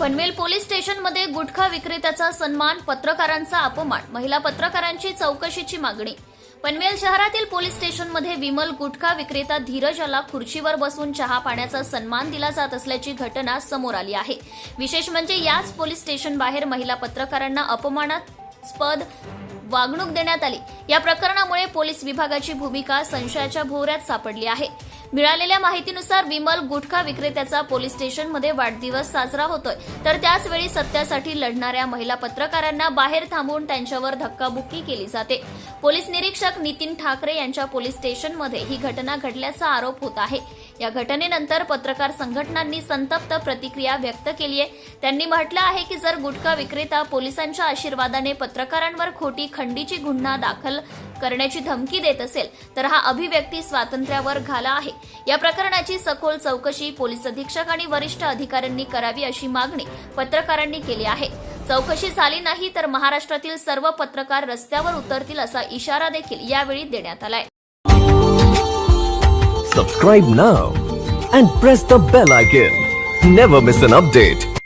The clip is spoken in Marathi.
पनवेल पोलीस स्टेशनमध्ये गुटखा विक्रेत्याचा सन्मान पत्रकारांचा अपमान महिला पत्रकारांची चौकशीची मागणी. पनवेल शहरातील पोलीस स्टेशनमध्ये विमल गुटखा विक्रेता धीरज याला खुर्चीवर बसून चहा पाण्याचा सन्मान दिला जात असल्याची घटना समोर आली आहे. विशेष म्हणजे याच पोलीस स्टेशन बाहेर महिला पत्रकारांना अपमानास्पद वागणूक देण्यात आली. या प्रकरणामुळे पोलीस विभागाची भूमिका संशयाच्या भोवऱ्यात सापडली आहे. मिळालेल्या माहितीनुसार विमल गुटखा विक्रेत्याचा पोलीस स्टेशनमध्ये वाढदिवस साजरा होतोय. तर त्याचवेळी सत्यासाठी लढणाऱ्या महिला पत्रकारांना बाहेर थांबवून त्यांच्यावर धक्काबुक्की केली जाते. पोलीस निरीक्षक नितीन ठाकरे यांच्या पोलीस स्टेशनमध्ये ही घटना घडल्याचा आरोप होत आहे. या घटनेनंतर पत्रकार संघटनांनी संतप्त प्रतिक्रिया व्यक्त केली आहे. त्यांनी म्हटलं आहे की जर गुटखा विक्रेता पोलिसांच्या आशीर्वादाने पत्रकारांवर खोटी खंडीची गुन्हा दाखल करण्याची धमकी देत असेल तर हा अभिव्यक्ती स्वातंत्र्यावर घाला आहे. या प्रकरणाची सखोल चौकशी पोलीस अधीक्षक आणि वरिष्ठ अधिकाऱ्यांनी करावी अशी मागणी पत्रकारांनी केली आहे. चौकशी झाली नाही तर महाराष्ट्रातील सर्व पत्रकार रस्त्यावर उतरतील असा इशारा देखील यावेळी देण्यात आलाय. Subscribe now and press the bell icon never miss an update